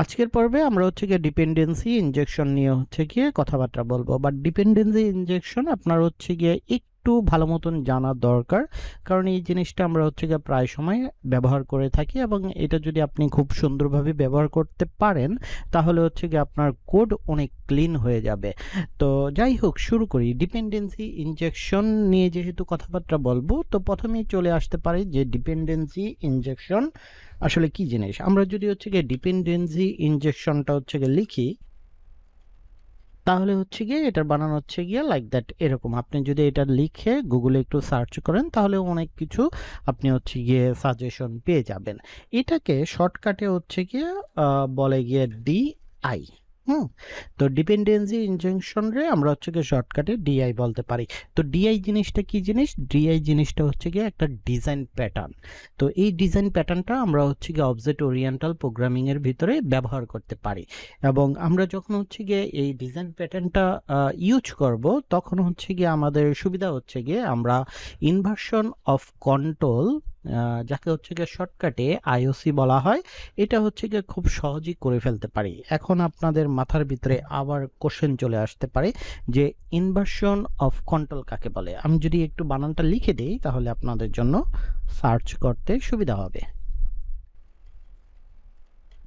আজকের পর্বে আমরা হচ্ছে গিয়ে ডিপেন্ডেন্সি ইনজেকশন নিয়ে হচ্ছে গিয়ে কথাবার্তা বলব। বাট ডিপেন্ডেন্সি ইনজেকশন আপনার হচ্ছে গিয়ে একটু ভালো মতন জানা দরকার। কারণ এই জিনিসটা আমরা হচ্ছে গিয়ে প্রায় সময় ব্যবহার করে থাকি এবং এটা যদি আপনি খুব সুন্দরভাবে ব্যবহার করতে পারেন, তাহলে হচ্ছে গিয়ে আপনার কোড অনেক ক্লিন হয়ে যাবে। তো যাই হোক, শুরু করি। ডিপেন্ডেন্সি ইনজেকশন নিয়ে যেহেতু কথাবার্তা বলব, তো প্রথমেই চলে আসতে পারে যে ডিপেন্ডেন্সি ইনজেকশন আসলে কি জিনিস? আমরা যদি হচ্ছে গিয়ে ডিপেন্ডেন্সি ইনজেকশনটা হচ্ছে গিয়ে লিখি তাহলে হচ্ছে গিয়ে এটার বানানো হচ্ছে গিয়ে লাইক দ্যাট এরকম। আপনি যদি এটা লিখে গুগলে একটু সার্চ করেন, তাহলে অনেক কিছু আপনি হচ্ছে গিয়ে সাজেশন পেয়ে যাবেন। এটাকে শর্টকাটে হচ্ছে গিয়ে বলে গিয়ে ডিআই হুম। তো ডিপেন্ডেন্সি ইনজেকশন রে আমরা হচ্ছে গিয়ে শর্টকাটে ডিআই বলতে পারি। তো ডিআই জিনিসটা কি জিনিস? ডিআই জিনিসটা হচ্ছে গিয়ে একটা ডিজাইন প্যাটার্ন তো এই ডিজাইন প্যাটার্নটা আমরা হচ্ছে গিয়ে অবজেক্ট ওরিয়েন্টাল প্রোগ্রামিং এর ভিতরে ব্যবহার করতে পারি। এবং আমরা যখন হচ্ছে গিয়ে এই ডিজাইন প্যাটার্নটা ইউজ করব, তখন হচ্ছে গিয়ে আমাদের সুবিধা হচ্ছে গিয়ে আমরা ইনভার্সন অফ কন্ট্রোল যাকে হচ্ছে গিয়ে শর্টকাটে আইওসি বলা হয়, এটা হচ্ছে গিয়ে খুব সহজেই করে ফেলতে পারি। এখন আপনাদের মাথার ভিতরে আবার কোশ্চেন চলে আসতে পারে যে ইনভার্সন অফ কন্ট্রোল কাকে বলে? আমি যদি একটু বানানটা লিখে দিই, তাহলে আপনাদের জন্য সার্চ করতে সুবিধা হবে।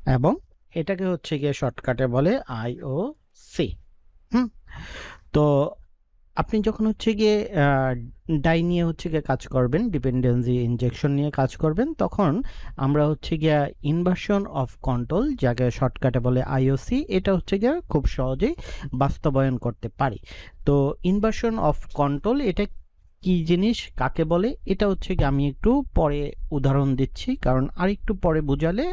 এবং এটাকে হচ্ছে গিয়ে শর্টকাটে বলে আইও সি হুম? তো আপনি যখন হচ্ছে গিয়ে ডাই নিয়ে হচ্ছে গিয়ে কাজ করবেন ডিপেন্ডেন্সি ইনজেকশন নিয়ে কাজ করবেন, তখন আমরা হচ্ছে গিয়ে ইনভার্সন অফ কন্ট্রোল যাকে শর্টকাটে বলে আইওসি এটা হচ্ছে গিয়ে খুব সহজেই বাস্তবায়ন করতে পারি। তো ইনভার্সন অফ কন্ট্রোল এটা কি জিনিস, কাকে বলে, এটা হচ্ছে আমি একটু পরে উদাহরণ দিচ্ছি, কারণ আরেকটু পরে বুঝালে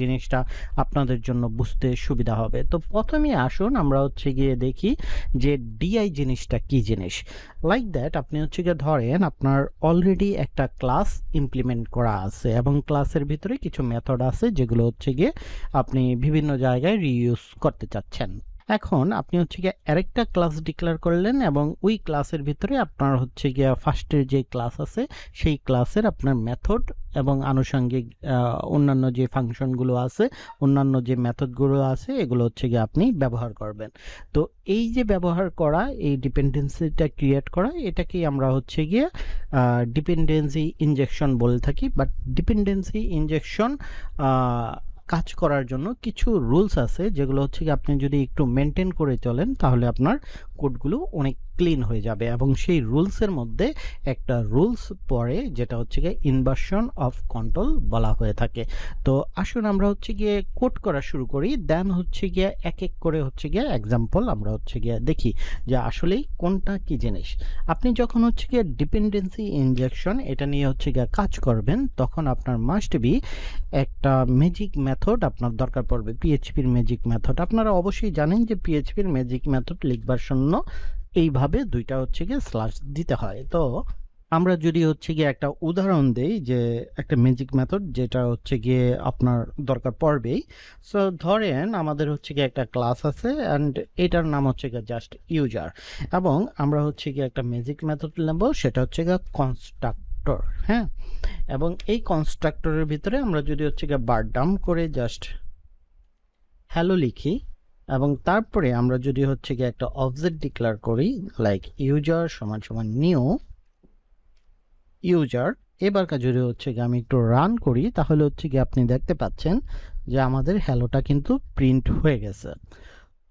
জিনিসটা আপনাদের জন্য বুঝতে সুবিধা হবে। তো প্রথমে আসুন, আমরা হচ্ছে গিয়ে দেখি যে ডিআই জিনিসটা কি জিনিস। লাইক দ্যাট আপনি হচ্ছে গিয়ে ধরেন আপনার অলরেডি একটা ক্লাস ইমপ্লিমেন্ট করা আছে এবং ক্লাসের ভিতরে কিছু মেথড আছে যেগুলো হচ্ছে গিয়ে আপনি বিভিন্ন জায়গায় রিইউজ করতে চাচ্ছেন। এখন আপনি হচ্ছে গিয়ে আরেকটা ক্লাস ডিক্লেয়ার করলেন এবং ওই ক্লাসের ভিতরে আপনার হচ্ছে গিয়ে ফার্স্টের যে ক্লাস আছে, সেই ক্লাসের আপনার মেথড এবং আনুষঙ্গিক অন্যান্য যে ফাংশনগুলো আছে, অন্যান্য যে মেথডগুলো আছে, এগুলো হচ্ছে গিয়ে আপনি ব্যবহার করবেন। তো এই যে ব্যবহার করা, এই ডিপেন্ডেন্সিটা ক্রিয়েট করা এটাকেই আমরা হচ্ছে গিয়ে ডিপেন্ডেন্সি ইনজেকশন বলে থাকি। বাট ডিপেন্ডেন্সি ইনজেকশন কাজ করার জন্য কিছু রুলস আছে যেগুলো হচ্ছে কি আপনি যদি একটু মেনটেন করে চলেন তাহলে আপনার কোডগুলো অনেক ক্লিন হয়ে যাবে এবং সেই রুলসের মধ্যে একটা রুলস পড়ে যেটা হচ্ছে গিয়ে ইনভার্সন অফ কন্ট্রোল বলা হয়ে থাকে। তো আসুন আমরা হচ্ছে গিয়ে কোড করা শুরু করি দেন হচ্ছে গিয়ে এক এক করে হচ্ছে গিয়ে এক্সাম্পল আমরা হচ্ছে গিয়ে দেখি যে আসলেই কোনটা কি জিনিস। আপনি যখন হচ্ছে গিয়ে ডিপেন্ডেন্সি ইনজেকশন এটা নিয়ে হচ্ছে গিয়ে কাজ করবেন, তখন আপনার মাস্ট বি একটা ম্যাজিক মেথড আপনার দরকার পড়বে। পিএইচপির ম্যাজিক মেথড আপনারা অবশ্যই জানেন যে পিএইচপির ম্যাজিক মেথড লিখবার জন্য এইভাবে দুইটা হচ্ছে গিয়ে স্ল্যাশ দিতে হয়। তো আমরা যদি হচ্ছে গিয়ে একটা উদাহরণ দেই যে একটা ম্যাজিক মেথড যেটা হচ্ছে গিয়ে আপনার দরকার পড়বেই। সো ধরেন আমাদের হচ্ছে গিয়ে একটা ক্লাস আছে অ্যান্ড এটার নাম হচ্ছে গিয়ে জাস্ট ইউজার এবং আমরা হচ্ছে গিয়ে একটা ম্যাজিক মেথড নেব, সেটা হচ্ছে গিয়ে কনস্ট্রাক্টর হ্যাঁ? এবং এই কনস্ট্রাক্টরের ভিতরে আমরা যদি হচ্ছে গিয়ে বার ডাম করে জাস্ট হ্যালো লিখি এবং তারপরে আমরা যদি হচ্ছে গিয়ে একটা অবজেক্ট ডিক্লেয়ার করি লাইক ইউজার সমান সমান নিউ ইউজার এবার কা- যদি হচ্ছে গিয়ে আমি একটু রান করি, তাহলে হচ্ছে গিয়ে আপনি দেখতে পাচ্ছেন যে আমাদের হ্যালোটা কিন্তু প্রিন্ট হয়ে গেছে।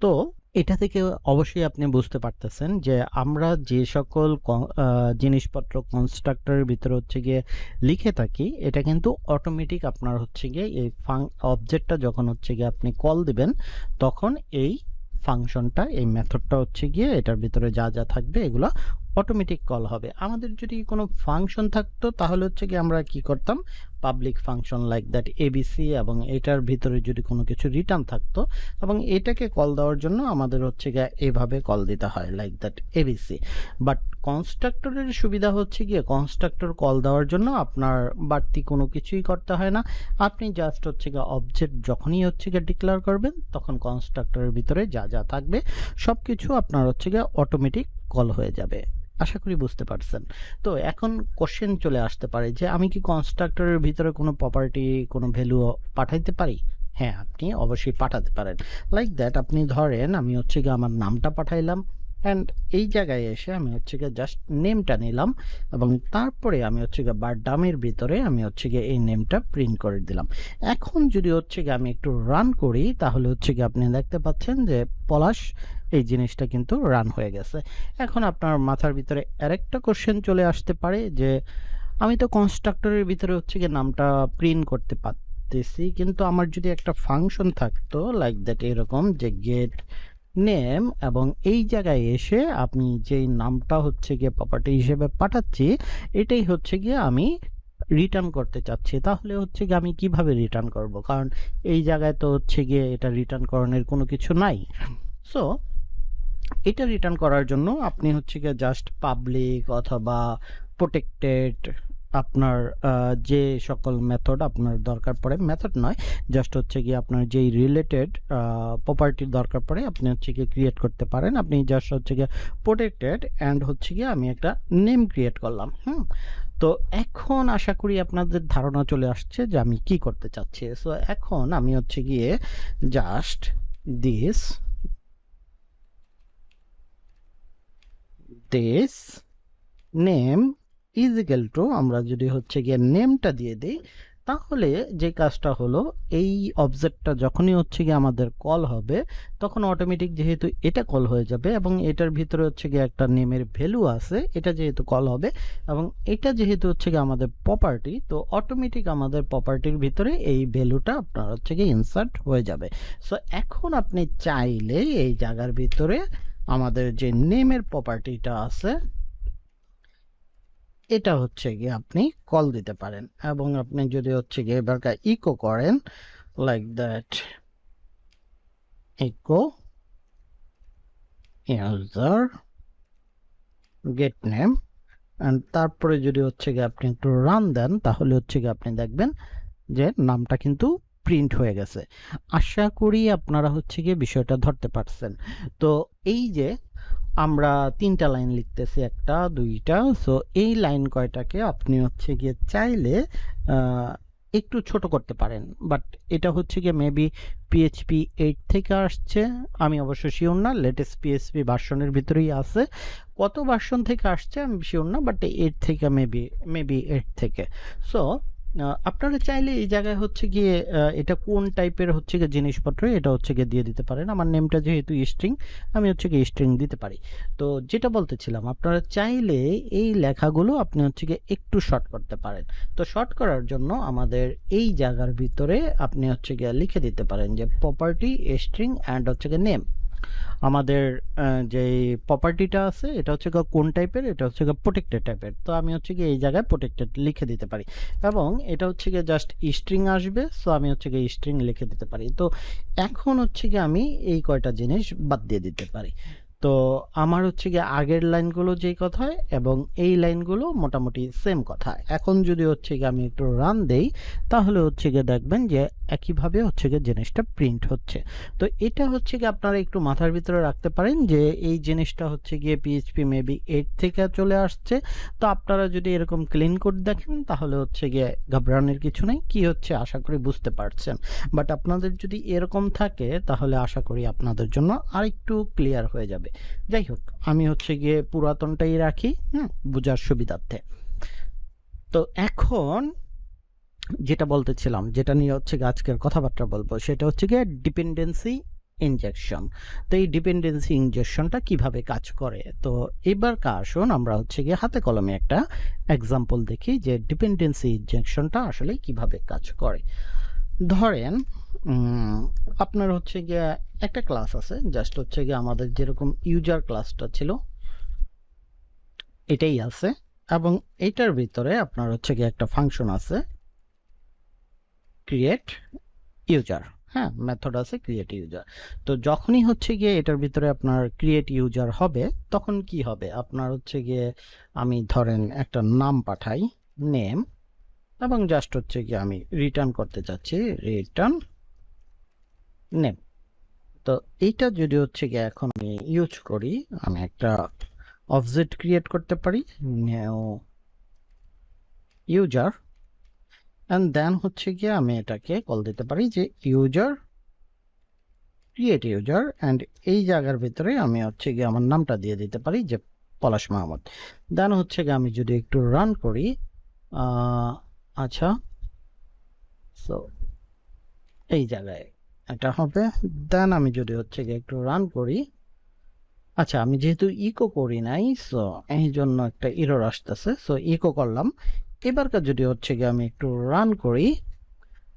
তো এটা থেকে অবশ্যই আপনি বুঝতে পারতেছেন যে আমরা যে সকল জিনিসপত্র কনস্ট্রাক্টরের ভিতরে হচ্ছে গিয়ে লিখে থাকি, এটা কিন্তু অটোমেটিক আপনার হচ্ছে গিয়ে এই ফাং অবজেক্টটা যখন হচ্ছে গিয়ে আপনি কল দিবেন, তখন এই ফাংশনটা, এই মেথডটা হচ্ছে গিয়ে এটার ভিতরে যা যা থাকবে এগুলো অটোমেটিক কল হবে। আমাদের যদি কোনো ফাংশন থাকতো, তাহলে হচ্ছে কি আমরা কি করতাম? Public function like that ABC এবং এটার ভিতরে যদি কোনো কিছু রিটার্ন থাকতো, এবং এটাকে কল দেওয়ার জন্য আমাদের হচ্ছে গিয়ে এভাবে কল দিতে হয় লাইক দ্যাট এবিসি বাট কনস্ট্রাক্টরের সুবিধা হচ্ছে গিয়ে কনস্ট্রাক্টর কল দেওয়ার জন্য আপনার বাড়তি কোনো কিছুই করতে হয় না। আপনি জাস্ট হচ্ছে গিয়ে অবজেক্ট যখনই হচ্ছে গিয়ে ডিক্লেয়ার করবেন, তখন কনস্ট্রাক্টরের ভিতরে যা যা থাকবে সব কিছু আপনার হচ্ছে গিয়ে অটোমেটিক কল হয়ে যাবে। আশা করি বুঝতে পারছেন। তো এখন কোশ্চেন চলে আসতে পারে যে, আমি কি কনস্ট্রাক্টরের ভিতরে কোনো প্রপার্টি কোনো ভ্যালু পাঠাইতে পারি? হ্যাঁ আপনি অবশ্যই পাঠাতে পারেন। লাইক দ্যাট আপনি ধরেন আমি হচ্ছে গিয়ে আমার নামটা পাঠাইলাম। অ্যান্ড এই জায়গায় এসে আমি হচ্ছে গিয়ে জাস্ট নেমটা নিলাম এবং তারপরে আমি হচ্ছে গিয়ে বার ডামের ভিতরে আমি হচ্ছে গিয়ে এই নেমটা প্রিন্ট করে দিলাম। এখন যদি হচ্ছে গিয়ে আমি একটু রান করি, তাহলে হচ্ছে গিয়ে আপনি দেখতে পাচ্ছেন যে পলাশ এই জিনিসটা কিন্তু রান হয়ে গেছে। এখন আপনার মাথার ভিতরে আরেকটা কোশ্চেন চলে আসতে পারে যে, আমি তো কনস্ট্রাক্টরের ভিতরে হচ্ছে গিয়ে নামটা প্রিন্ট করতে পারতেছি, কিন্তু আমার যদি একটা ফাংশন থাকতো লাইক দ্যাট এরকম যে গেট নেম এবং এই জায়গায় এসে আপনি যেই নামটা হচ্ছে গিয়ে প্রপার্টি হিসেবে পাঠাচ্ছি, এটাই হচ্ছে গিয়ে আমি রিটার্ন করতে চাচ্ছি। তাহলে হচ্ছে গিয়ে আমি কীভাবে রিটার্ন করব? কারণ এই জায়গায় তো হচ্ছে গিয়ে এটা রিটার্ন করানোর কোনো কিছু নাই। সো এটা রিটার্ন করার জন্য আপনি হচ্ছে গিয়ে জাস্ট পাবলিক অথবা প্রোটেক্টেড আপনার যে সকল মেথড আপনার দরকার পড়ে মেথড নয় জাস্ট হচ্ছে গিয়ে আপনার যেই রিলেটেড প্রপার্টির দরকার পড়ে, আপনি হচ্ছে গিয়ে ক্রিয়েট করতে পারেন। আপনি জাস্ট হচ্ছে গিয়ে প্রোটেক্টেড অ্যান্ড হচ্ছে গিয়ে আমি একটা নেম ক্রিয়েট করলাম, হুম? তো এখন আশা করি আপনাদের ধারণা চলে আসছে যে আমি কি করতে চাচ্ছি। সো এখন আমি হচ্ছে গিয়ে just this this name is equal to আমরা যদি হচ্ছে গিয়ে নেমটা দিয়ে দিই, তাহলে যে কাজটা হলো, এই অবজেক্টটা যখনই হচ্ছে গিয়ে আমাদের কল হবে, তখন অটোমেটিক যেহেতু এটা কল হয়ে যাবে এবং এটার ভিতরে হচ্ছে গিয়ে একটা নেমের ভ্যালু আছে, এটা যেহেতু কল হবে এবং এটা যেহেতু হচ্ছে গিয়ে আমাদের প্রপার্টি তো অটোমেটিক আমাদের প্রপার্টির ভিতরে এই ভ্যালুটা আপনার হচ্ছে গিয়ে ইনসার্ট হয়ে যাবে। সো এখন আপনি চাইলে এই জায়গার ভিতরে আমাদের যে নেমের প্রপার্টিটা আছে এটা হচ্ছে গিয়ে আপনি কল দিতে পারেন। এবং আপনি যদি হচ্ছে গিয়ে এবারকার ইকো করেন like that echo user get name তারপরে যদি হচ্ছে গিয়ে আপনি একটু রান দেন, তাহলে হচ্ছে গিয়ে আপনি দেখবেন যে নামটা কিন্তু প্রিন্ট হয়ে গেছে। আশা করি আপনারা হচ্ছে গিয়ে বিষয়টা ধরতে পারছেন। তো এই যে আমরা তিনটা লাইন লিখতেছি একটা, দুইটা। সো এই লাইন কয়টাকে আপনি হচ্ছে গিয়ে চাইলে একটু ছোট করতে পারেন। বাট এটা হচ্ছে গিয়ে মেবি পিএইচপি এইট থেকে আসছে। আমি অবশ্য শিওর না লেটেস্ট পিএইচপি ভার্সনের ভিতরেই আছে। কত ভার্সন থেকে আসছে আমি শিওর না বাট এইট থেকে মেবি মেবি এইট থেকে। সো আপনারা চাইলে এই জায়গায় হচ্ছে গিয়ে এটা কোন টাইপের হচ্ছে গিয়ে জিনিসপত্র, এটা হচ্ছে গিয়ে দিয়ে দিতে পারেন। আমার নেমটা যেহেতু স্ট্রিং আমি হচ্ছে গিয়ে স্ট্রিং দিতে পারি। তো যেটা বলতেছিলাম, আপনারা চাইলে এই লেখাগুলো আপনি হচ্ছে গিয়ে একটু শর্ট করতে পারেন। তো শর্ট করার জন্য আমাদের এই জায়গার ভিতরে আপনি হচ্ছে গিয়ে লিখে দিতে পারেন যে প্রপার্টি স্ট্রিং অ্যান্ড হচ্ছে গিয়ে নেম আমাদের যে প্রপার্টিটা আছে, এটা হচ্ছে কোন টাইপের এটা হচ্ছে প্রোটেক্টেড টাইপের তো আমি হচ্ছে কি এই জায়গায় প্রোটেক্টেড লিখে দিতে পারি। এবং এটা হচ্ছে গিয়ে জাস্ট স্ট্রিং আসবে সো আমি হচ্ছে গিয়ে স্ট্রিং লিখে দিতে পারি। তো এখন হচ্ছে কি আমি এই কয়টা জিনিস বাদ দিয়ে দিতে পারি। তো আমার হচ্ছে গিয়ে আগের লাইনগুলো যেই কথা এবং এই লাইনগুলো মোটামুটি সেম কথা এখন যদি হচ্ছে গিয়ে আমি একটু রান দেই, তাহলে হচ্ছে গিয়ে দেখবেন যে একইভাবে হচ্ছে গিয়ে জিনিসটা প্রিন্ট হচ্ছে। তো এটা হচ্ছে গিয়ে আপনারা একটু মাথার ভিতরে রাখতে পারেন যে এই জিনিসটা হচ্ছে গিয়ে পিএইচপি মেবি এইট থেকে চলে আসছে। তো আপনারা যদি এরকম ক্লিন কোড দেখেন, তাহলে হচ্ছে গিয়ে ঘাবড়ানোর কিছু নেই। কি হচ্ছে আশা করি বুঝতে পারছেন। বাট আপনাদের যদি এরকম থাকে, তাহলে আশা করি আপনাদের জন্য আরেকটু ক্লিয়ার হয়ে যাবে। যাই হোক, আমি হচ্ছে গিয়ে পুরাতনটাই রাখি, হুম, বোঝার সুবিধার্থে। তো এখন যেটা বলতেছিলাম, যেটা নিয়ে হচ্ছে আজকের কথাবার্তা বলব, সেটা হচ্ছে গিয়ে ডিপেন্ডেন্সি ইনজেকশন তো এই ডিপেন্ডেন্সি ইনজেকশনটা কীভাবে কাজ করে? তো এবার আসুন আমরা হচ্ছে গিয়ে হাতে কলমে একটা এক্সাম্পল দেখি যে ডিপেন্ডেন্সি ইনজেকশনটা আসলে কীভাবে কাজ করে। ধরেন আপনার হচ্ছে গিয়ে একটা ক্লাস আছে জাস্ট হচ্ছে গিয়ে আমাদের যেরকম ইউজার ক্লাসটা ছিল, এটাই আছে, এবং এটার ভিতরে আপনার হচ্ছে গিয়ে একটা ফাংশন আছে ক্রিয়েট ইউজার হ্যাঁ মেথড আছে ক্রিয়েট ইউজার তো যখনই হচ্ছে গিয়ে এটার ভিতরে আপনার ক্রিয়েট ইউজার হবে, তখন কি হবে? আপনার হচ্ছে গিয়ে আমি ধরেন একটা নাম পাঠাই নেম এবং জাস্ট হচ্ছে কি আমি রিটার্ন করতে চাচ্ছি রিটার্ন নেম তো এইটা যদি হচ্ছে কি এখন আমি ইউজ করি, আমি একটা অবজেক্ট ক্রিয়েট করতে পারি ইউজার অ্যান্ড দেন হচ্ছে গিয়ে আমি এটাকে কল দিতে পারি যে ইউজার ক্রিয়েট ইউজার অ্যান্ড এই জায়গার ভিতরে আমি হচ্ছে গিয়ে আমার নামটা দিয়ে দিতে পারি যে পলাশ মাহমুদ। দেন হচ্ছে গিয়ে আমি যদি একটু রান করি আচ্ছা। সো এই জায়গায় এটা হবে। দেন আমি যদি হচ্ছে গিয়ে একটু রান করি। আচ্ছা আমি যেহেতু ইকো করি নাই সো এই জন্য একটা ইরর আসতেছে। সো ইকো করলাম। এবারকার যদি হচ্ছে গিয়ে আমি একটু রান করি,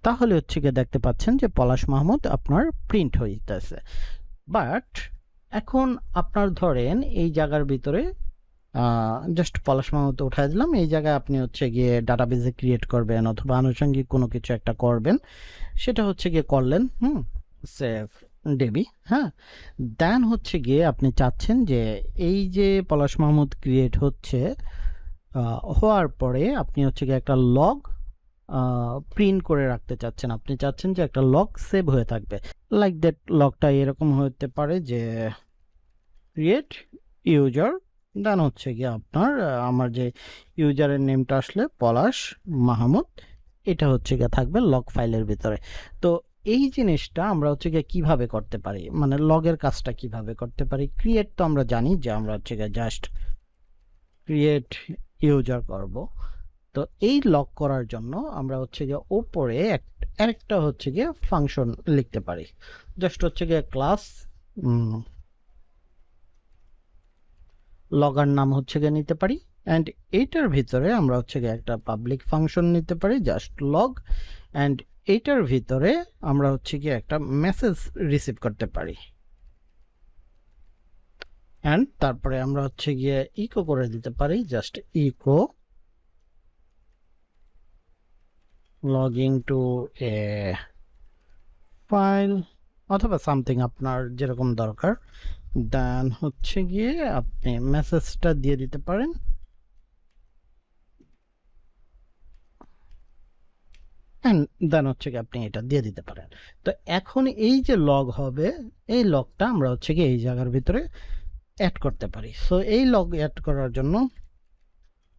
তাহলে হচ্ছে গিয়ে দেখতে পাচ্ছেন যে পলাশ মাহমুদ আপনার প্রিন্ট হইতেছে। বাট এখন আপনার ধরেন এই জায়গার ভিতরে জাস্ট পলাশ মাহমুদ উঠাই দিলাম। এই জায়গায় আপনি হচ্ছে গিয়ে ডাটাবেজে ক্রিয়েট করবেন অথবা আনুষঙ্গিক কোনো কিছু একটা করবেন। সেটা হচ্ছে গিয়ে করলেন, হুম সেভ ডেবি হ্যাঁ। দেন হচ্ছে গিয়ে আপনি চাচ্ছেন যে এই যে পলাশ মাহমুদ ক্রিয়েট হচ্ছে হওয়ার পরে আপনি হচ্ছে গিয়ে একটা লগ প্রিন্ট করে রাখতে চাচ্ছেন। আপনি চাচ্ছেন যে একটা লগ সেভ হয়ে থাকবে। লাইক দ্যাট লগটা এরকম হতে পারে যে ক্রিয়েট ইউজার দেন হচ্ছে গিয়ে আপনার আমার যে ইউজারের নেমটা আসলে পলাশ মাহমুদ, এটা হচ্ছে গিয়ে থাকবে লগ ফাইলের ভিতরে। তো এই জিনিসটা আমরা হচ্ছে গিয়ে কীভাবে করতে পারি? মানে লগের কাজটা কীভাবে করতে পারি? ক্রিয়েট তো আমরা জানি যে আমরা হচ্ছে গিয়ে জাস্ট ক্রিয়েট ইউজার করব। তো এই লক করার জন্য আমরা হচ্ছে গিয়ে ওপরে আরেকটা হচ্ছে গিয়ে ফাংশন লিখতে পারি। জাস্ট হচ্ছে গিয়ে ক্লাস লগার নাম হচ্ছে গিয়ে নিতে পারি অ্যান্ড এইটার ভিতরে আমরা হচ্ছে গিয়ে একটা পাবলিক ফাংশন নিতে পারি জাস্ট লগ অ্যান্ড এইটার ভিতরে আমরা হচ্ছে গিয়ে একটা মেসেজ রিসিভ করতে পারি। অ্যান্ড তারপরে আমরা হচ্ছে গিয়ে ইকো করে দিতে পারি just echo logging to a file অথবা সামথিং আপনার যেরকম দরকার। দেন হচ্ছে গিয়ে আপনি মেসেজটা দিয়ে দিতে পারেন। দেন হচ্ছে কি আপনি এটা দিয়ে দিতে পারেন। তো এখন এই যে লগ হবে, এই লগটা আমরা হচ্ছে কি এই জায়গার ভিতরে অ্যাড করতে পারি। সো এই লগ অ্যাড করার জন্য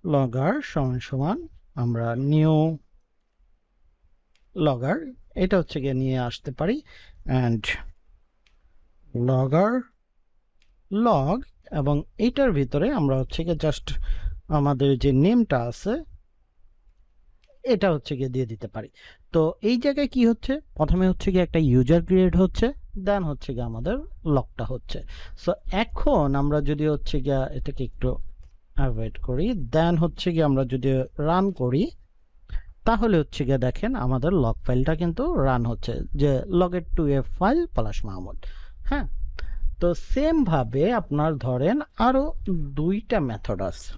লগার সমান সমান আমরা নিউ লগার এটা হচ্ছে গিয়ে নিয়ে আসতে পারি। অ্যান্ড লগার লগ এবং এইটার ভিতরে আমরা হচ্ছে গিয়ে জাস্ট আমাদের যে নেমটা আছে, এটা হচ্ছে গিয়ে দিয়ে দিতে পারি। তো এই জায়গায় কি হচ্ছে? প্রথমে হচ্ছে গিয়ে একটা ইউজার ক্রিয়েট হচ্ছে দেন হচ্ছে গিয়ে আমাদের লকটা হচ্ছে। সো এখন আমরা যদি হচ্ছে গিয়ে এটাকে একটু অ্যাভয়েড করি দেন হচ্ছে গিয়ে আমরা যদি রান করি, তাহলে হচ্ছে গিয়ে দেখেন আমাদের লগ ফাইলটা কিন্তু রান হচ্ছে, যে লগের to a file Palash Mahmud হ্যাঁ? তো সেম ভাবে আপনার ধরেন আরও দুইটা মেথড আছে।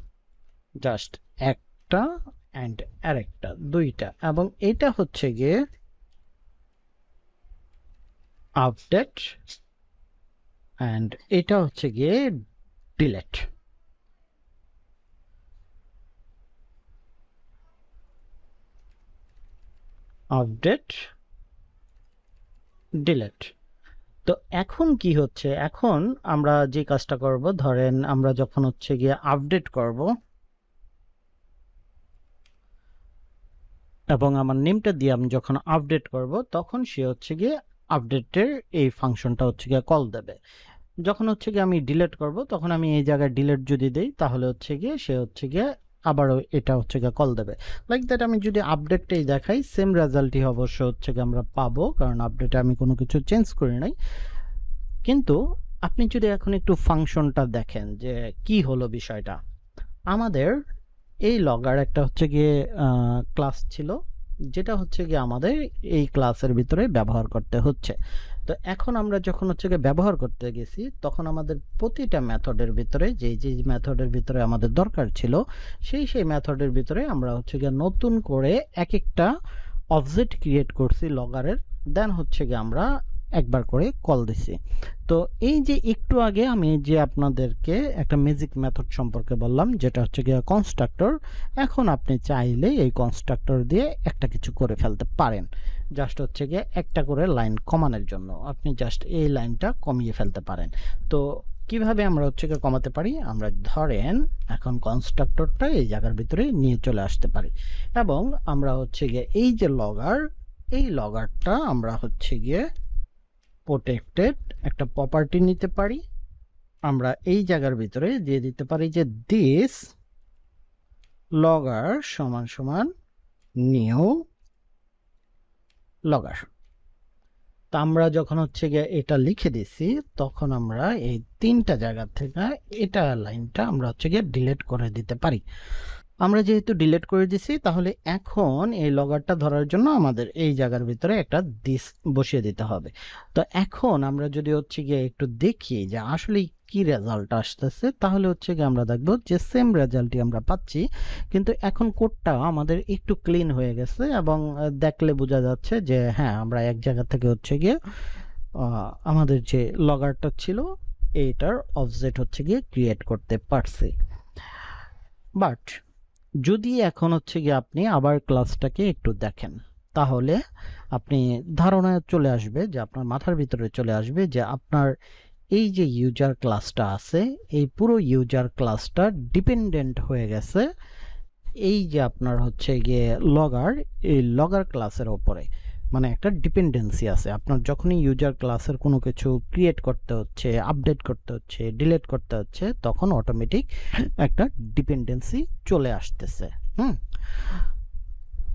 জাস্ট একটা অ্যান্ড আরেকটা দুইটা। এবং এটা হচ্ছে গিয়ে আপডেট অ্যান্ড এটা হচ্ছে গিয়ে ডিলেট আপডেট ডিলেট তো এখন কি হচ্ছে? এখন আমরা যে কাজটা করব, ধরেন আমরা যখন হচ্ছে গিয়ে আপডেট করব, এবং আমার নেমটা দিয়ে আমি যখন আপডেট করব, তখন সে হচ্ছে গিয়ে আপডেটের এই ফাংশনটা হচ্ছে গিয়ে কল দেবে। যখন হচ্ছে গিয়ে আমি ডিলিট করব, তখন আমি এই জায়গায় ডিলেট যদি দেই, তাহলে হচ্ছে গিয়ে সে হচ্ছে গিয়ে আবারও এটা হচ্ছে গিয়ে কল দেবে। লাইক দ্যাট আমি যদি আপডেটটাই দেখাই সেম রেজাল্টই অবশ্য হচ্ছে গিয়ে আমরা পাবো, কারণ আপডেটে আমি কোনো কিছু চেঞ্জ করি নাই। কিন্তু আপনি যদি এখন একটু ফাংশনটা দেখেন যে কি হলো বিষয়টা। আমাদের এই লগার একটা হচ্ছে গিয়ে ক্লাস ছিল, যেটা হচ্ছে গিয়ে আমাদের এই ক্লাসের ভিতরে ব্যবহার করতে হচ্ছে। তো এখন আমরা যখন হচ্ছে গিয়ে ব্যবহার করতে গেছি, তখন আমাদের প্রতিটা মেথডের ভিতরে, যেই যে মেথডের ভিতরে আমাদের দরকার ছিল, সেই সেই মেথডের ভিতরে আমরা হচ্ছে গিয়ে নতুন করে এক একটা অবজেক্ট ক্রিয়েট করছি লগারের দেন হচ্ছে গিয়ে আমরা একবার করে কল দিছি। তো এই যে একটু আগে আমি যে আপনাদেরকে একটা ম্যাজিক মেথড সম্পর্কে বললাম, যেটা হচ্ছে গিয়ে কনস্ট্রাক্টর এখন আপনি চাইলে এই কনস্ট্রাক্টর দিয়ে একটা কিছু করে ফেলতে পারেন। জাস্ট হচ্ছে গিয়ে একটা করে লাইন কমানোর জন্য। আপনি জাস্ট এই লাইনটা কমিয়ে ফেলতে পারেন। তো কীভাবে আমরা হচ্ছে গিয়ে কমাতে পারি? আমরা ধরেন এখন কনস্ট্রাক্টরটা এই জায়গার ভিতরে নিয়ে চলে আসতে পারি। এবং আমরা হচ্ছে গিয়ে এই যে লগার এই লগারটা আমরা হচ্ছে গিয়ে প্রোটেক্টেড একটা প্রপার্টি নিতে পারি। আমরা এই জায়গার ভিতরে দিয়ে দিতে পারি যে দিস লগার সমান সমান নিউ লগার তা আমরা যখন হচ্ছে গিয়ে এটা লিখে দিছি, তখন আমরা এই তিনটা জায়গা থেকে এটা লাইনটা আমরা হচ্ছে গিয়ে ডিলেট করে দিতে পারি। আমরা যেহেতু ডিলিট করে দিছি, তাহলে এখন এই লগারটা ধরার জন্য আমাদের এই জায়গার ভিতরে একটা দিস বসিয়ে দিতে হবে। তো এখন আমরা যদি হচ্ছে গিয়ে একটু দেখি যে আসলে কি রেজাল্ট আসতেছে, তাহলে হচ্ছে গিয়ে আমরা দেখব যে সেম রেজাল্টই আমরা পাচ্ছি, কিন্তু এখন কোডটা আমাদের একটু ক্লিন হয়ে গেছে এবং দেখলে বোঝা যাচ্ছে যে হ্যাঁ আমরা এক জায়গা থেকে হচ্ছে গিয়ে আমাদের যে লগারটা ছিল, এইটার অবজেক্ট হচ্ছে গিয়ে ক্রিয়েট করতে পারছি। বাট যদি এখন হচ্ছে গিয়ে আপনি আবার ক্লাসটাকে একটু দেখেন, তাহলে আপনি ধারণায় চলে আসবে যে আপনার মাথার ভিতরে চলে আসবে যে আপনার এই যে ইউজার ক্লাসটা আছে, এই পুরো ইউজার ক্লাসটা ডিপেন্ডেন্ট হয়ে গেছে এই যে আপনার হচ্ছে গিয়ে লগার এই লগার ক্লাসের ওপরে। মানে একটা ডিপেন্ডেন্সি আছে। আপনার যখনই ইউজার ক্লাসের কোনো কিছু ক্রিয়েট করতে হচ্ছে আপডেট করতে হচ্ছে ডিলিট করতে হচ্ছে, তখন অটোমেটিক একটা ডিপেন্ডেন্সি চলে আসতেছে। হুম?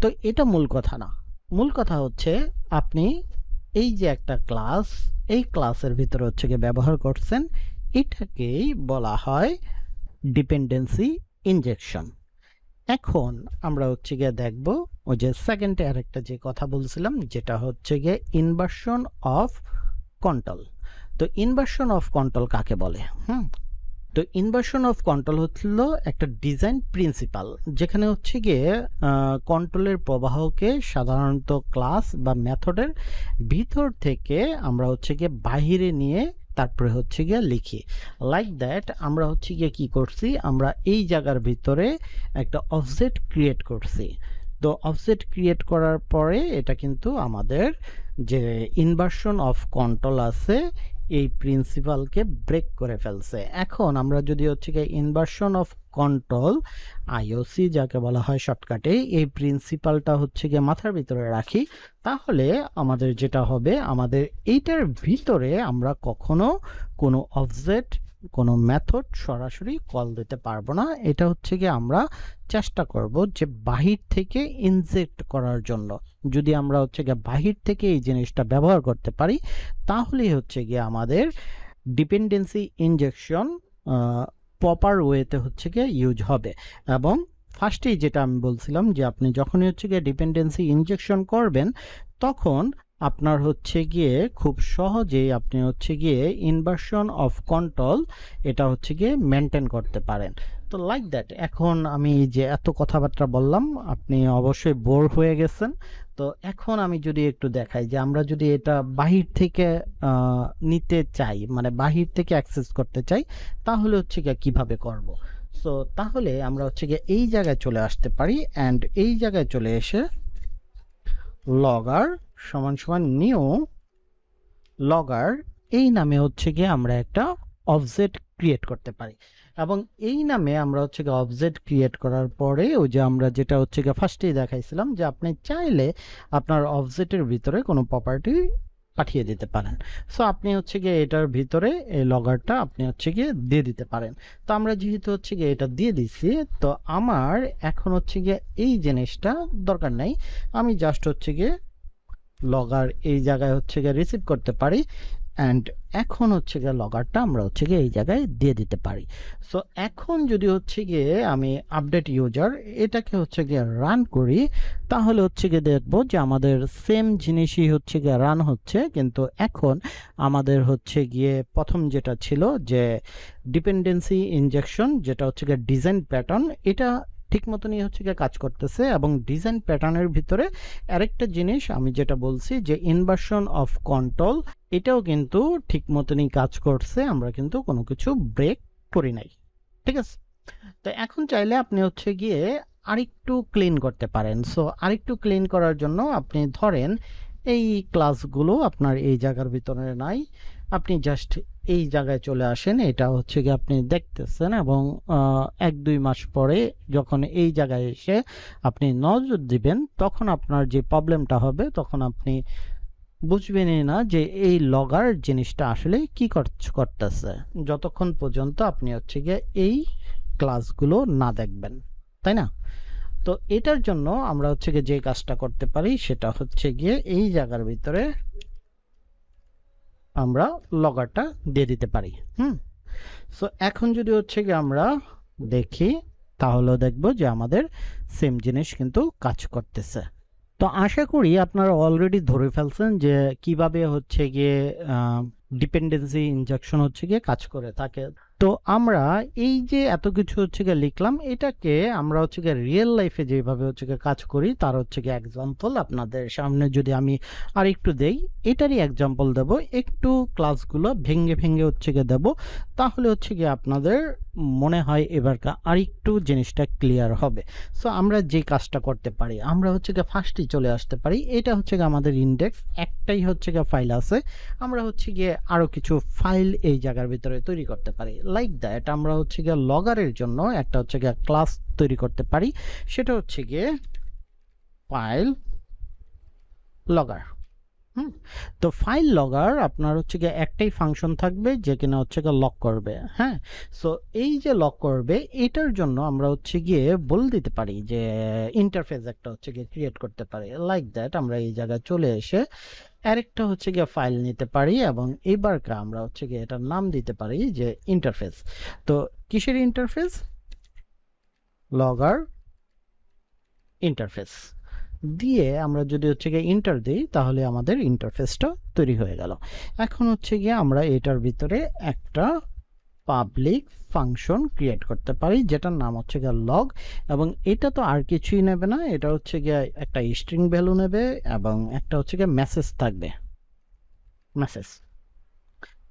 তো এটা মূল কথা না। মূল কথা হচ্ছে আপনি এই যে একটা ক্লাস এই ক্লাসের ভিতরে হচ্ছে গিয়ে ব্যবহার করছেন, এটাকেই বলা হয় ডিপেন্ডেন্সি ইনজেকশন এখন আমরা হচ্ছে গিয়ে দেখব ওই যে সেকেন্ডে আরেকটা যে কথা বলছিলাম, যেটা হচ্ছে গিয়ে ইনভার্সন অফ কন্ট্রোল তো ইনভার্সন অফ কন্ট্রোল কাকে বলে? হুম? তো ইনভার্সন অফ কন্ট্রোল হচ্ছিল একটা ডিজাইন প্রিন্সিপাল যেখানে হচ্ছে গিয়ে কন্ট্রোলের প্রবাহকে সাধারণত ক্লাস বা মেথডের ভিতর থেকে আমরা হচ্ছে গিয়ে বাহিরে নিয়ে তারপরে হচ্ছে গিয়ে লিখি। লাইক দ্যাট আমরা হচ্ছে গিয়ে কি করছি? আমরা এই জায়গার ভিতরে একটা অবজেক্ট ক্রিয়েট করছি। তো অফসেট ক্রিয়েট করার পরে এটা কিন্তু আমাদের যে ইনভার্সন অফ কন্ট্রোল আছে এই প্রিন্সিপালকে ব্রেক করে ফেলছে। এখন আমরা যদি হচ্ছে গিয়ে ইনভার্সন অফ কন্ট্রোল আইওসি যাকে বলা হয় শর্টকাটে এই প্রিন্সিপালটা হচ্ছে গিয়ে মাথার ভিতরে রাখি, তাহলে আমাদের যেটা হবে, আমাদের এইটার ভিতরে আমরা কখনো কোনো অবজেক্ট কোনো মেথড সরাসরি কল দিতে পারব না। এটা হচ্ছে গিয়ে আমরা চেষ্টা করব যে বাহির থেকে ইনজেক্ট করার জন্য। যদি আমরা হচ্ছে গিয়ে বাহির থেকে এই জিনিসটা ব্যবহার করতে পারি, তাহলেই হচ্ছে গিয়ে আমাদের ডিপেন্ডেন্সি ইনজেকশন প্রপার ওয়েতে হচ্ছে গিয়ে ইউজ হবে। এবং ফার্স্টেই যেটা আমি বলছিলাম যে আপনি যখনই হচ্ছে গিয়ে ডিপেন্ডেন্সি ইনজেকশন করবেন, তখন আপনার হচ্ছে গিয়ে খুব সহজেই আপনি হচ্ছে গিয়ে ইনভার্সন অফ কন্ট্রোল এটা হচ্ছে গিয়ে মেনটেন করতে পারেন। তো লাইক দ্যাট এখন আমি যে এত কথাবার্তা বললাম, আপনি অবশ্যই বোর হয়ে গেছেন। তো এখন আমি যদি একটু দেখাই যে আমরা যদি এটা বাহির থেকে নিতে চাই মানে বাহির থেকে অ্যাক্সেস করতে চাই, তাহলে হচ্ছে গিয়ে কীভাবে করব? সো তাহলে আমরা হচ্ছে গিয়ে এই জায়গায় চলে আসতে পারি অ্যান্ড এই জায়গায় চলে এসে লগার সমান সমান নিউ লগার এই নামে হচ্ছে গিয়ে আমরা একটা অবজেক্ট ক্রিয়েট করতে পারি। এবং এই নামে আমরা হচ্ছে গিয়ে অবজেক্ট ক্রিয়েট করার পরে ওই যে আমরা যেটা হচ্ছে গিয়ে ফার্স্টেই দেখাইছিলাম যে আপনি চাইলে আপনার অবজেক্টের ভিতরে কোনো প্রপার্টি পাঠিয়ে দিতে পারেন। সো আপনি হচ্ছে গিয়ে এটার ভিতরে এই লগারটা আপনি হচ্ছে গিয়ে দিয়ে দিতে পারেন। তো আমরা যেহেতু হচ্ছে গিয়ে এটা দিয়ে দিছি, তো আমার এখন হচ্ছে গিয়ে এই জিনিসটা দরকার নাই। আমি জাস্ট হচ্ছে গিয়ে লগার এই জায়গায় হচ্ছে গিয়ে রিসিভ করতে পারি অ্যান্ড এখন হচ্ছে গিয়ে লগারটা আমরা হচ্ছে গিয়ে এই জায়গায় দিয়ে দিতে পারি। সো এখন যদি হচ্ছে গিয়ে আমি আপডেট ইউজার এটাকে হচ্ছে গিয়ে রান করি, তাহলে হচ্ছে গিয়ে দেখব যে আমাদের সেম জিনিসই হচ্ছে গিয়ে রান হচ্ছে, কিন্তু এখন আমাদের হচ্ছে গিয়ে প্রথম যেটা ছিল যে ডিপেন্ডেন্সি ইনজেকশন যেটা হচ্ছে গিয়ে ডিজাইন প্যাটার্ন এটা ঠিক মতনই হচ্ছে গিয়ে কাজ করতেছে এবং ডিজাইন প্যাটার্নের ভিতরে আরেকটা জিনিস আমি যেটা বলছি যে ইনভার্সন অফ কন্ট্রোল এটাও কিন্তু ঠিক মতনই কাজ করছে, আমরা কিন্তু কোনো কিছু ব্রেক করি নাই। ঠিক আছে? তো এখন চাইলে আপনি হচ্ছে গিয়ে আরেকটু ক্লিন করতে পারেন। সো আরেকটু ক্লিন করার জন্য আপনি ধরেন এই ক্লাসগুলো আপনার এই জায়গার ভিতরে নাই, আপনি জাস্ট এই জায়গায় চলে আসেন, এটা হচ্ছে কি আপনি দেখতেছেন এবং এক দুই মাস পরে যখন এই জায়গায় এসে আপনি নজর দিবেন, তখন আপনার যে প্রবলেমটা হবে, তখন আপনি বুঝবেনই না যে এই লগার জিনিসটা আসলে কি কর- করতেছে। যতক্ষণ পর্যন্ত আপনি হচ্ছে গিয়ে এই ক্লাসগুলো না দেখবেন, তাই না? তো এটার জন্য আমরা হচ্ছে গিয়ে যে কাজটা করতে পারি, সেটা হচ্ছে গিয়ে এই জায়গার ভিতরে আমরা লগারটা দিয়ে দিতে পারি, হুম? সো এখন যদি হচ্ছে গিয়ে আমরা দেখি তাহলে দেখব যে আমাদের সেম জিনিস কিন্তু কাজ করতেছে। তো আশা করি আপনারা অলরেডি ধরে ফেলছেন যে কীভাবে হচ্ছে গিয়ে ডিপেন্ডেন্সি ইনজেকশন হচ্ছে গিয়ে কাজ করে থাকে। তো আমরা এই যে এত কিছু হচ্ছে গিয়ে লিখলাম, এটাকে আমরা হচ্ছে গিয়ে রিয়েল লাইফে যেভাবে হচ্ছে গিয়ে কাজ করি, তার হচ্ছে গিয়ে এক্সাম্পল আপনাদের সামনে যদি আমি আর একটু দেই, এটারই এক্সাম্পল দেব। একটু ক্লাসগুলো ভেঙ্গে ভেঙ্গে হচ্ছে গিয়ে দেবো। তাহলে হচ্ছে গিয়ে আপনাদের মনে হয় এবারকা আর একটু জিনিসটা ক্লিয়ার হবে। সো আমরা যে কাজটা করতে পারি, আমরা হচ্ছে গিয়ে ফার্স্টই চলে আসতে পারি। এটা হচ্ছে গিয়ে আমাদের ইন্ডেক্স একটাই হচ্ছে গিয়ে ফাইল আছে। আমরা হচ্ছে গিয়ে আরও কিছু ফাইল এই জায়গার ভিতরে তৈরি করতে পারি। লাইক দ্যাট আমরা হচ্ছে গিয়ে লগারের জন্য একটা হচ্ছে গিয়ে ক্লাস তৈরি করতে পারি। সেটা হচ্ছে গিয়ে ফাইল লগা হুম। তো ফাইল লগার আপনার হচ্ছে গিয়ে একটাই ফাংশন থাকবে যে কিনা হচ্ছে গিয়ে লক করবে হ্যাঁ? সো এই যে লক করবে, এটার জন্য আমরা হচ্ছে গিয়ে বলে দিতে পারি যে ইন্টারফেস একটা হচ্ছে গিয়ে ক্রিয়েট করতে পারি। লাইক দ্যাট আমরা এই জায়গায় চলে এসে আরেকটা হচ্ছে গিয়ে ফাইল নিতে পারি এবং এবারকা আমরা হচ্ছে গিয়ে এটার নাম দিতে পারি যে ইন্টারফেস তো কিসের ইন্টারফেস লগার ইন্টারফেস দিয়ে আমরা যদি হচ্ছে গিয়ে ইন্টার দিই, তাহলে আমাদের ইন্টারফেসটা তৈরি হয়ে গেল। এখন হচ্ছে গিয়ে আমরা এটার ভিতরে একটা পাবলিক ফাংশন ক্রিয়েট করতে পারি, যেটার নাম হচ্ছে গিয়ে লগ এবং এটা তো আর কিছুই নেবে না, এটা হচ্ছে গিয়ে একটা স্ট্রিং ভ্যালু নেবে, এবং একটা হচ্ছে গিয়ে মেসেজ থাকবে। মেসেজ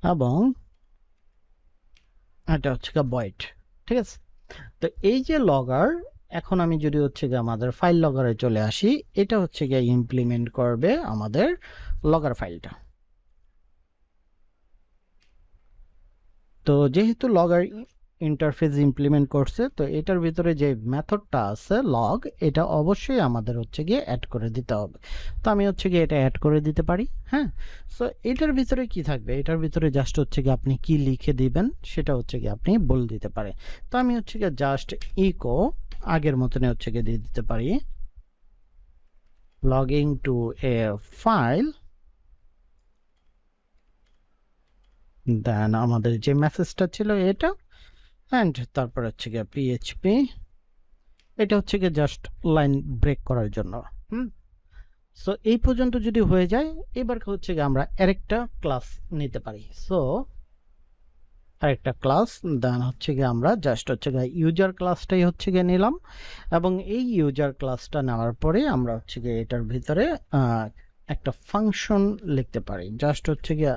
এবং এটা হচ্ছে গিয়ে বয়েড ঠিক আছে? তো এই যে লগার এখন আমি যদি হচ্ছে গিয়ে আমাদের ফাইল লগারে চলে আসি, এটা হচ্ছে গিয়ে ইমপ্লিমেন্ট করবে আমাদের লগার ফাইলটা তো যেহেতু লগার ইন্টারফেস ইমপ্লিমেন্ট করছে, তো এটার ভিতরে যে মেথডটা আছে লগ এটা অবশ্যই আমাদের হচ্ছে গিয়ে অ্যাড করে দিতে হবে। তো আমি হচ্ছে গিয়ে এটা অ্যাড করে দিতে পারি হ্যাঁ? সো এটার ভিতরে কি থাকবে? এটার ভিতরে জাস্ট হচ্ছে গিয়ে আপনি কি লিখে দিবেন, সেটা হচ্ছে গিয়ে আপনি বলে দিতে পারেন। তো আমি হচ্ছে গিয়ে জাস্ট ইকো আগের মতনই হচ্ছে গিয়ে দিয়ে দিতে পারি। Logging to a file then আমাদের যে মেসেজটা ছিল এটা অ্যান্ড তারপর হচ্ছে গিয়ে পিএইচপি এটা হচ্ছে গিয়ে জাস্ট লাইন ব্রেক করার জন্য, হুম? সো এই পর্যন্ত যদি হয়ে যায়, এবার হচ্ছে গিয়ে আমরা আরেকটা ক্লাস নিতে পারি। সো আরেকটা ক্লাস দেন হচ্ছে গিয়ে আমরা জাস্ট হচ্ছে গিয়ে ইউজার ক্লাসটাই হচ্ছে গিয়ে নিলাম। এবং এই ইউজার ক্লাসটা নেওয়ার পরে আমরা হচ্ছে গিয়ে এটার ভিতরে একটা ফাংশন লিখতে পারি। জাস্ট হচ্ছে গিয়ে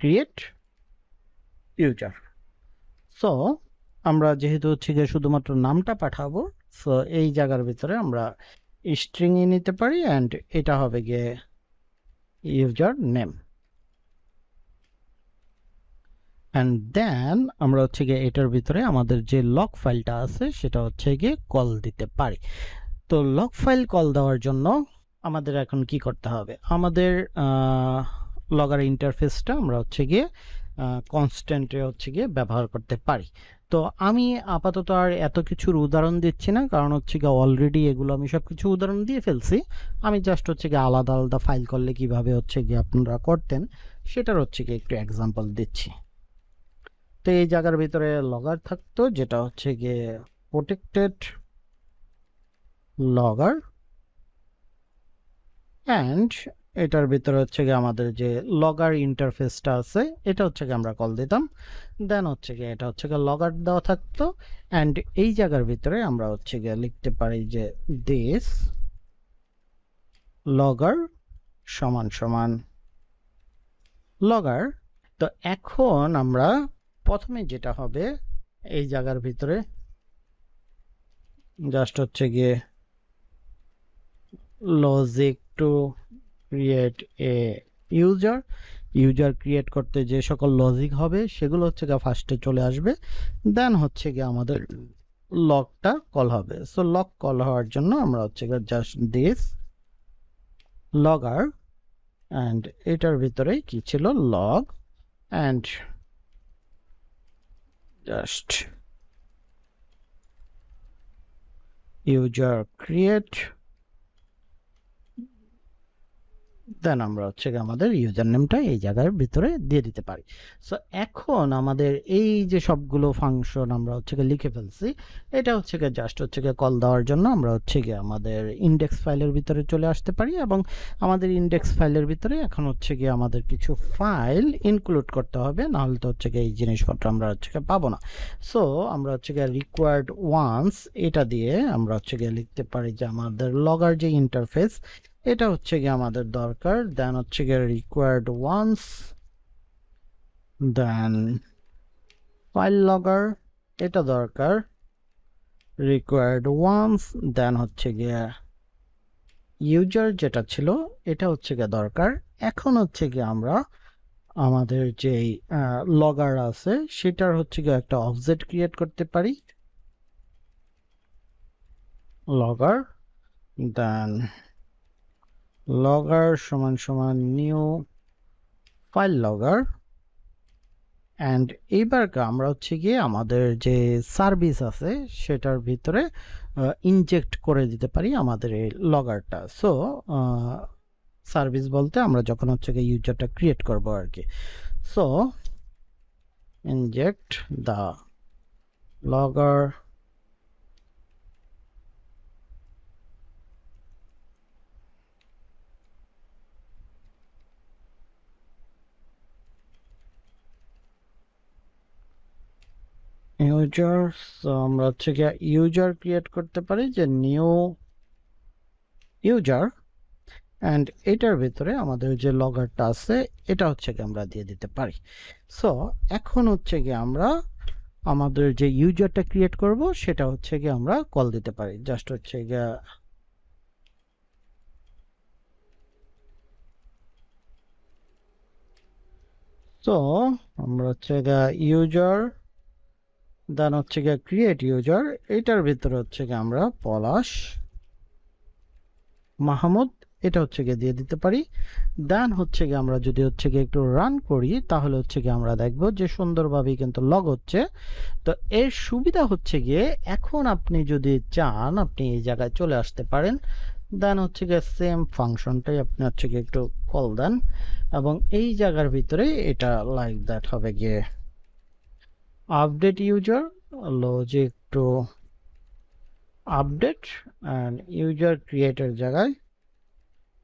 ক্রিয়েট ইউজার সো আমরা যেহেতু হচ্ছে গিয়ে শুধুমাত্র নামটা পাঠাবো সো এই জায়গার ভিতরে আমরা স্ট্রিং এ নিতে পারি অ্যান্ড এটা হবে গিয়ে ইউজার নেম অ্যান্ড দেন আমরা হচ্ছে গিয়ে এটার ভিতরে আমাদের যে লক ফাইলটা আছে, সেটা হচ্ছে গিয়ে কল দিতে পারি। তো লক ফাইল কল দেওয়ার জন্য আমাদের এখন কি করতে হবে? আমাদের লগার ইন্টারফেসটা আমরা হচ্ছে গিয়ে কনস্ট্যান্টে হচ্ছে গিয়ে ব্যবহার করতে পারি। তো আমি আপাতত আর এত কিছুর উদাহরণ দিচ্ছি না, কারণ হচ্ছে গিয়ে অলরেডি এগুলো আমি সব কিছু উদাহরণ দিয়ে ফেলছি। আমি জাস্ট হচ্ছে গিয়ে আলাদা আলাদা ফাইল করলে কীভাবে হচ্ছে গিয়ে আপনারা করতেন, সেটার হচ্ছে গিয়ে একটু এক্সাম্পল দিচ্ছি। তো এই জায়গার ভিতরে লগার থাকতো, যেটা হচ্ছে গিয়ে প্রোটেক্টেড লগার অ্যান্ড এটার ভিতরে হচ্ছে গিয়ে আমাদের যে লগার ইন্টারফেসটা আছে, এটা হচ্ছে গিয়ে আমরা কল দিতাম। দেন হচ্ছে গিয়ে এটা হচ্ছে গিয়ে লগার দেওয়া থাকতো অ্যান্ড এই জায়গার ভিতরে আমরা হচ্ছে গিয়ে লিখতে পারি যে দিস লগার সমান সমান লগার তো এখন আমরা প্রথমে যেটা হবে, এই জায়গার ভিতরে জাস্ট হচ্ছে গিয়ে logic to create a user user create করতে যে সকল লজিক হবে, সেগুলো হচ্ছে গিয়ে ফার্স্টে চলে আসবে। দেন হচ্ছে গিয়ে আমাদের লকটা কল হবে। সো লক কল হওয়ার জন্য আমরা হচ্ছে গিয়ে জাস্ট দিস লগার অ্যান্ড এটার ভিতরে কি ছিল? Log and just user create দেন আমরা হচ্ছে আমাদের ইউজার নেমটা এই জায়গার ভিতরে দিয়ে দিতে পারি সো এখন আমাদের এই যে সবগুলো ফাংশন আমরা হচ্ছে লিখে ফেলছি এটা হচ্ছে জাস্ট হচ্ছে গিয়ে কল দেওয়ার জন্য আমরা হচ্ছে গিয়ে আমাদের ইন্ডেক্স ফাইলের ভিতরে চলে আসতে পারি এবং আমাদের ইন্ডেক্স ফাইলের ভিতরে এখন হচ্ছে গিয়ে আমাদের কিছু ফাইল ইনক্লুড করতে হবে নাহলে তো হচ্ছে এই জিনিসপত্র আমরা হচ্ছে পাবো না সো আমরা হচ্ছে গিয়ে রিকোয়ার্ড ওয়ান্স এটা দিয়ে আমরা হচ্ছে গিয়ে লিখতে পারি যে আমাদের লগার যে ইন্টারফেস এটা হচ্ছে গিয়ে আমাদের দরকার। দেন হচ্ছে গিয়ে required once then file logger এটা দরকার। রিকোয়ার্ড ওয়ান্স দেন হচ্ছে গিয়ে ইউজার যেটা ছিল, এটা হচ্ছে গিয়ে দরকার। এখন হচ্ছে গিয়ে আমরা আমাদের যে লগার আছে, সেটার হচ্ছে গিয়ে একটা অবজেক্ট ক্রিয়েট করতে পারি। লগার দেন লগর সমান সমান নিউ ফাইল লগর অ্যান্ড এইবার আমরা হচ্ছে গিয়ে আমাদের যে সার্ভিস আছে, সেটার ভিতরে ইনজেক্ট করে দিতে পারি আমাদের এই লগারটা সো সার্ভিস বলতে আমরা যখন হচ্ছে গিয়ে ইউজারটা ক্রিয়েট করব আর কি। So inject the logger user আমরা হচ্ছে গিয়ে ইউজার ক্রিয়েট করতে পারি যে নিউ ইউজার অ্যান্ড এটার ভিতরে আমাদের যে লগারটা আছে, এটা হচ্ছে গিয়ে আমরা দিয়ে দিতে পারি। সো এখন হচ্ছে গিয়ে আমরা আমাদের যে ইউজারটা ক্রিয়েট করব, সেটা হচ্ছে গিয়ে আমরা কল দিতে পারি। জাস্ট হচ্ছে গিয়ে তো আমরা হচ্ছে ইউজার দেন হচ্ছে গিয়ে ক্রিয়েট ইউজার এটার ভিতরে হচ্ছে গিয়ে আমরা পলাশ মাহমুদ, এটা হচ্ছে গিয়ে দিয়ে দিতে পারি। দেন হচ্ছে গিয়ে আমরা যদি হচ্ছে গিয়ে একটু রান করি, তাহলে হচ্ছে গিয়ে আমরা দেখব যে সুন্দরভাবে কিন্তু লগ হচ্ছে। তো এর সুবিধা হচ্ছে গিয়ে এখন আপনি যদি চান, আপনি এই জায়গায় চলে আসতে পারেন। দেন হচ্ছে গিয়ে সেম ফাংশনটাই আপনি হচ্ছে গিয়ে একটু কল দেন এবং এই জায়গার ভিতরে এটা লাইক দ্যাট হবে গিয়ে। Update user, logic to update and user creator জায়গায়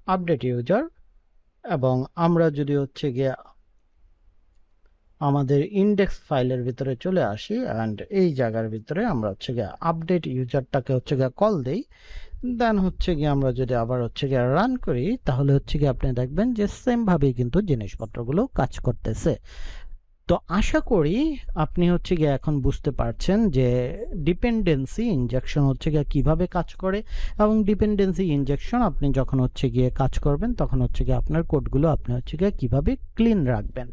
update user এবং আমরা যদি হচ্ছে গিয়ে আমাদের ইন্ডেক্স ফাইলের ভিতরে চলে আসি অ্যান্ড এই জায়গার ভিতরে আমরা হচ্ছে গিয়ে আপডেট ইউজারটাকে হচ্ছে গিয়ে কল দেই দেন হচ্ছে গিয়ে আমরা যদি আবার হচ্ছে গিয়ে রান করি, তাহলে হচ্ছে গিয়ে আপনি দেখবেন যে সেম ভাবেই কিন্তু জিনিসপত্রগুলো কাজ করতেছে। তো আশা করি আপনি হচ্ছে গিয়ে এখন বুঝতে পারছেন যে ডিপেন্ডেন্সি ইনজেকশন হচ্ছে গিয়ে কীভাবে কাজ করে এবং ডিপেন্ডেন্সি ইনজেকশন আপনি যখন হচ্ছে গিয়ে কাজ করবেন, তখন হচ্ছে গিয়ে আপনার কোডগুলো আপনি হচ্ছে গিয়ে কীভাবে ক্লিন রাখবেন।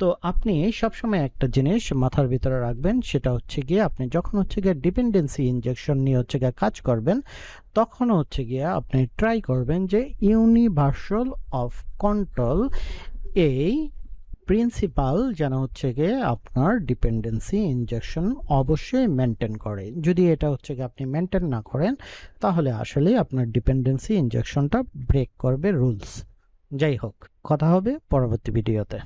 তো আপনি সবসময় একটা জিনিস মাথার ভিতরে রাখবেন, সেটা হচ্ছে গিয়ে আপনি যখন হচ্ছে গিয়ে ডিপেন্ডেন্সি ইনজেকশন নিয়ে হচ্ছে গিয়ে কাজ করবেন, তখন হচ্ছে গিয়ে আপনি ট্রাই করবেন যে ইউনিভার্সাল অফ কন্ট্রোল এই প্রিন্সিপাল যেন হচ্ছে গিয়ে আপনার ডিপেন্ডেন্সি ইনজেকশন অবশ্যই মেনটেন করে। যদি এটা হচ্ছে গিয়ে আপনি মেনটেন না করেন, তাহলে আসলে আপনার ডিপেন্ডেন্সি ইনজেকশনটা ব্রেক করবে রুলস যাই হোক, কথা হবে পরবর্তী ভিডিওতে